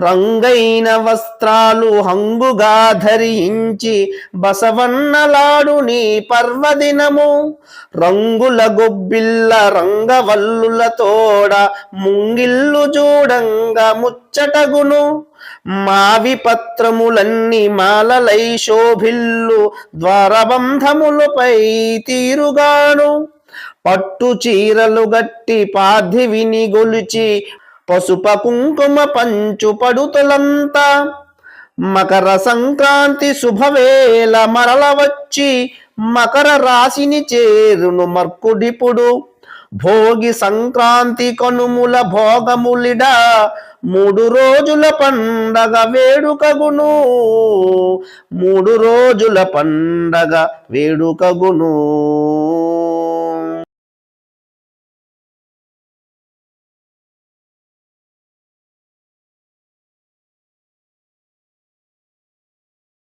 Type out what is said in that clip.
రంగైన వస్త్రాలు హంగుగా ధరించి బసవన్నలాడు నీ పర్వదినము. రంగుల గొబ్బిల్ల రంగవల్లుల తోడ ముంగిల్లు చూడంగా ముచ్చటగును. మావి పత్రములన్నీ మాలలై శోభిల్లు ద్వారబంధములపై తీరుగాను. పట్టు చీరలు గట్టి పార్థివిని గొలిచి పసుప కుంకుమ పంచు పడుతులంతా మకర సంక్రాంతి శుభవేళ మరల వచ్చి మకర రాశిని చేరును మర్కుడిపుడు. భోగి సంక్రాంతి కనుముల భోగములిడ మూడు రోజుల పండగ వేడుకగును. మూడు రోజుల పండగ వేడుకగును.